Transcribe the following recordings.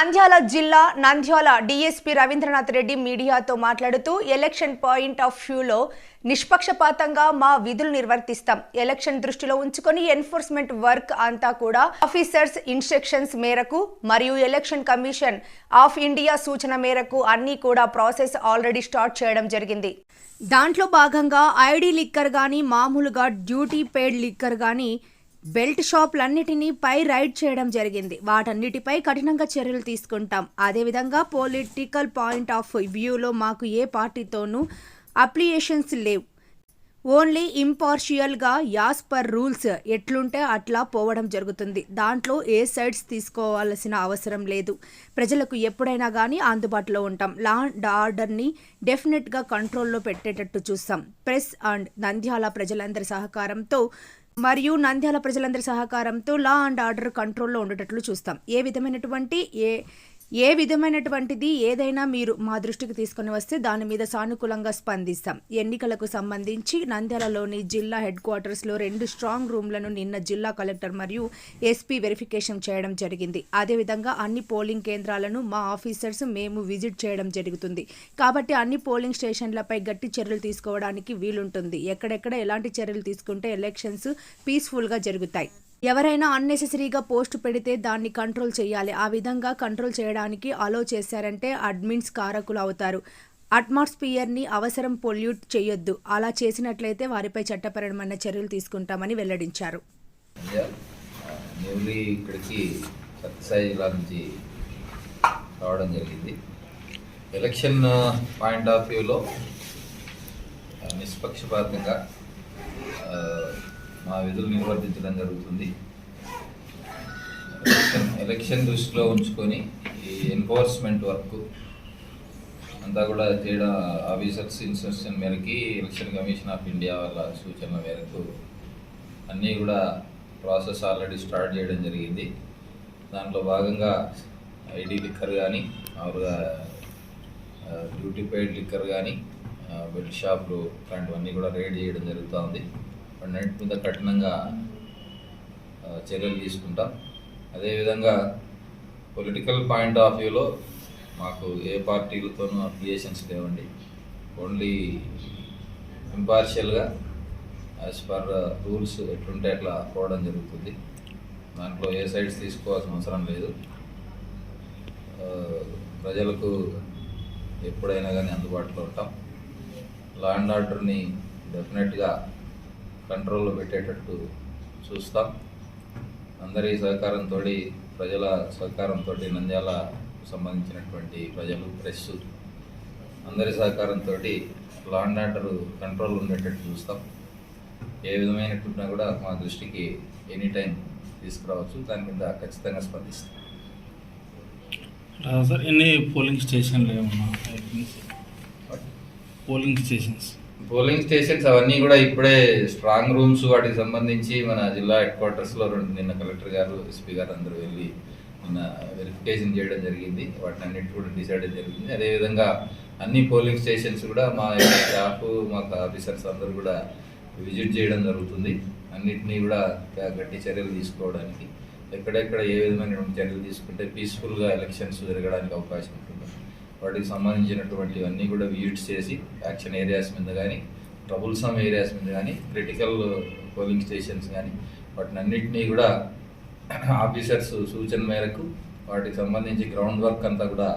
నంద్యాల జిల్లా నంద్యాల డీఎస్పీ రవీంద్రనాథ్ రెడ్డి మీడియాతో మాట్లాడుతూ ఎలక్షన్ పాయింట్ ఆఫ్ వ్యూలో నిష్పక్షపాతంగా మా విధులు నిర్వర్తిస్తాం. ఎలక్షన్ దృష్టిలో ఉంచుకొని ఎన్ఫోర్స్మెంట్ వర్క్ అంతా కూడా ఆఫీసర్స్ ఇన్స్ట్రక్షన్స్ మేరకు మరియు ఎలక్షన్ కమిషన్ ఆఫ్ ఇండియా సూచన మేరకు అన్నీ కూడా ప్రాసెస్ ఆల్రెడీ స్టార్ట్ చేయడం జరిగింది. దాంట్లో భాగంగా ఐడి లిక్కర్ కానీ మామూలుగా డ్యూటీ పెయిడ్ లిక్కర్ కానీ బెల్ట్ షాపులన్నిటినీ పై రైడ్ చేయడం జరిగింది. వాటన్నిటిపై కఠినంగా చర్యలు తీసుకుంటాం. అదేవిధంగా పొలిటికల్ పాయింట్ ఆఫ్ వ్యూలో మాకు ఏ పార్టీతోనూ అప్లియేషన్స్ లేవు. ఓన్లీ ఇంపార్షియల్గా యాస్ పర్ రూల్స్ ఎట్లుంటే అట్లా పోవడం జరుగుతుంది. దాంట్లో ఏ సైడ్స్ తీసుకోవాల్సిన అవసరం లేదు. ప్రజలకు ఎప్పుడైనా కానీ అందుబాటులో ఉంటాం. లా అండ్ ఆర్డర్ని డెఫినెట్గా కంట్రోల్లో పెట్టేటట్టు చూస్తాం. ప్రెస్ అండ్ నంద్యాల ప్రజలందరి సహకారంతో మరియు నంద్యాల ప్రజలందరి సహకారంతో లా అండ్ ఆర్డర్ కంట్రోల్లో ఉండేటట్లు చూస్తాం. ఏ విధమైనటువంటి ఏ ఏ విధమైనటువంటిది ఏదైనా మీరు మా దృష్టికి తీసుకొని వస్తే దాని మీద సానుకూలంగా స్పందిస్తాం. ఎన్నికలకు సంబంధించి నంద్యాలలోని జిల్లా హెడ్ క్వార్టర్స్లో రెండు స్ట్రాంగ్ రూమ్లను నిన్న జిల్లా కలెక్టర్ మరియు ఎస్పీ వెరిఫికేషన్ చేయడం జరిగింది. అదేవిధంగా అన్ని పోలింగ్ కేంద్రాలను మా ఆఫీసర్స్ మేము విజిట్ చేయడం జరుగుతుంది. కాబట్టి అన్ని పోలింగ్ స్టేషన్లపై గట్టి చర్యలు తీసుకోవడానికి వీలుంటుంది. ఎక్కడెక్కడ ఎలాంటి చర్యలు తీసుకుంటే ఎలక్షన్స్ పీస్ఫుల్గా జరుగుతాయి. ఎవరైనా అన్నెసెసరీగా పోస్ట్ పెడితే దాన్ని కంట్రోల్ చేయాలి. ఆ విధంగా కంట్రోల్ చేయడానికి అలో చేశారంటే అడ్మిన్స్ కారకులు అవుతారు. అట్మాస్ఫియర్ని అవసరం పొల్యూట్ చేయొద్దు. అలా చేసినట్లయితే వారిపై చట్టపరమైన చర్యలు తీసుకుంటామని వెల్లడించారు. Uh, న్యూలీ ఇక్కడికి సత్యసాయి జిల్లా నుంచి రావడం జరిగింది. ఎలక్షన్ uh, పాయింట్ ఆఫ్ వ్యూలో uh, నిష్పక్షపాతంగా మా విధులు నిర్వర్తించడం జరుగుతుంది. ఎలక్షన్ దృష్టిలో ఉంచుకొని ఈ ఎన్ఫోర్స్మెంట్ వర్క్ అంతా కూడా తేడా ఆఫీసర్స్ ఇన్స్ట్రక్షన్ మేరకి ఎలక్షన్ కమిషన్ ఆఫ్ ఇండియా వాళ్ళ సూచనల మేరకు అన్నీ కూడా ప్రాసెస్ ఆల్రెడీ స్టార్ట్ చేయడం జరిగింది. దాంట్లో భాగంగా ఐడి లిక్కర్ కానీ మామూలుగా డ్యూటీ పెయిడ్ లిక్కర్ కానీ బెడ్ షాపులు ఇలాంటివన్నీ కూడా రేడ్ చేయడం జరుగుతూ ఉంది వాటన్నిటి మీద కఠినంగా చర్యలు తీసుకుంటాం. అదేవిధంగా పొలిటికల్ పాయింట్ ఆఫ్ వ్యూలో మాకు ఏ పార్టీలతోనూ అప్లికేషన్స్ లేవండి. ఓన్లీ ఇంపార్షియల్గా యాజ్ పర్ రూల్స్ ఎట్లుంటే అట్లా పోవడం జరుగుతుంది. దాంట్లో ఏ సైడ్స్ తీసుకోవాల్సిన అవసరం లేదు. ప్రజలకు ఎప్పుడైనా కానీ అందుబాటులో ఉంటాం. లా అండ్ ఆర్డర్ని డెఫినెట్గా కంట్రోల్లో పెట్టేటట్టు చూస్తాం. అందరి సహకారంతో ప్రజల సహకారంతో నంద్యాల సంబంధించినటువంటి ప్రజలు ప్రెస్ అందరి సహకారంతో లా అండ్ ఆర్డర్ కంట్రోల్ ఉండేటట్టు చూస్తాం. ఏ విధమైనట్టున్నా కూడా మా దృష్టికి ఎనీ టైం తీసుకురావచ్చు. దాని మీద ఖచ్చితంగా స్పందిస్తాం. సార్ ఎన్ని పోలింగ్ స్టేషన్లు ఏమన్నా? Polling stations. పోలింగ్ స్టేషన్స్ అవన్నీ కూడా ఇప్పుడే స్ట్రాంగ్ రూమ్స్ వాటికి సంబంధించి మన జిల్లా హెడ్ క్వార్టర్స్లో రెండు నిన్న కలెక్టర్ గారు ఎస్పీ గారు అందరూ వెళ్ళి నిన్న వెరిఫికేషన్ చేయడం జరిగింది. వాటిని అన్నిటి కూడా డిసైడ్ జరిగింది. అదేవిధంగా అన్ని పోలింగ్ స్టేషన్స్ కూడా మా స్టాఫ్ మా ఆఫీసర్స్ అందరూ కూడా విజిట్ చేయడం జరుగుతుంది. అన్నిటినీ కూడా గట్టి చర్యలు తీసుకోవడానికి ఎక్కడెక్కడ ఏ విధమైనటువంటి చర్యలు తీసుకుంటే పీస్ఫుల్గా ఎలక్షన్స్ జరగడానికి అవకాశం ఉంటుంది. వాటికి సంబంధించినటువంటివన్నీ కూడా విజిట్స్ చేసి యాక్షన్ ఏరియాస్ మీద కానీ ట్రబుల్సమ్ ఏరియాస్ మీద కానీ క్రిటికల్ పోలింగ్ స్టేషన్స్ కానీ వాటిని అన్నింటినీ కూడా ఆఫీసర్స్ సూచన మేరకు వాటికి సంబంధించి గ్రౌండ్ వర్క్ అంతా కూడా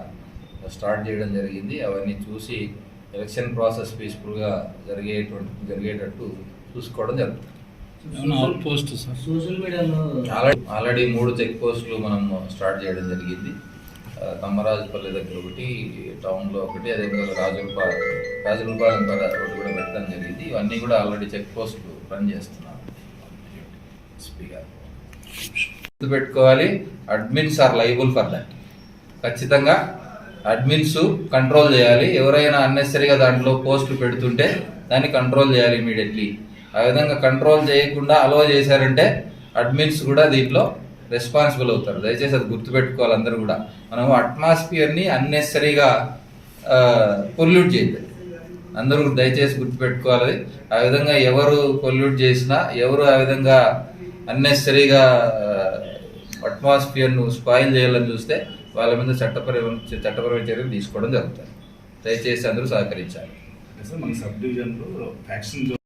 స్టార్ట్ చేయడం జరిగింది. అవన్నీ చూసి ఎలక్షన్ ప్రాసెస్ పీస్ఫుల్గా జరిగేటువంటి జరిగేటట్టు చూసుకోవడం జరుగుతుంది. సోషల్ మీడియాలో ఆల్రెడీ ఆల్రెడీ మూడు చెక్ పోస్టులు మనం స్టార్ట్ చేయడం జరిగింది. తమ్మరాజుపల్లి దగ్గర ఒకటి టౌన్లో ఒకటి అదేవిధంగా రాజులపాలెం రాజులపాలెం కూడా ఒకటి కూడా పెట్టడం జరిగింది. ఇవన్నీ కూడా ఆల్రెడీ చెక్ పోస్టులు రన్ చేస్తున్నారు. ఎస్పీ పెట్టుకోవాలి admins are liable for that. ఖచ్చితంగా అడ్మిన్స్ కంట్రోల్ చేయాలి. ఎవరైనా అన్నెసరీగా దాంట్లో పోస్టులు పెడుతుంటే దాన్ని కంట్రోల్ చేయాలి ఇమీడియట్లీ. ఆ విధంగా కంట్రోల్ చేయకుండా అలో చేశారంటే అడ్మిన్స్ కూడా దీంట్లో రెస్పాన్సిబుల్ అవుతారు. దయచేసి అది గుర్తుపెట్టుకోవాలి అందరూ కూడా. మనం అట్మాస్ఫియర్ని అన్నెసరీగా పొల్యూట్ చేయద్దు. అందరూ దయచేసి గుర్తుపెట్టుకోవాలి. ఆ విధంగా ఎవరు పొల్యూట్ చేసినా ఎవరు ఆ విధంగా అన్నెసరీగా అట్మాస్ఫియర్ను స్పాయిల్ చేయాలని చూస్తే వాళ్ళ మీద చట్టపరమైన చట్టపరమైన చర్యలు తీసుకోవడం జరుగుతుంది. దయచేసి అందరూ సహకరించాలి. మన సబ్ డివిజన్లో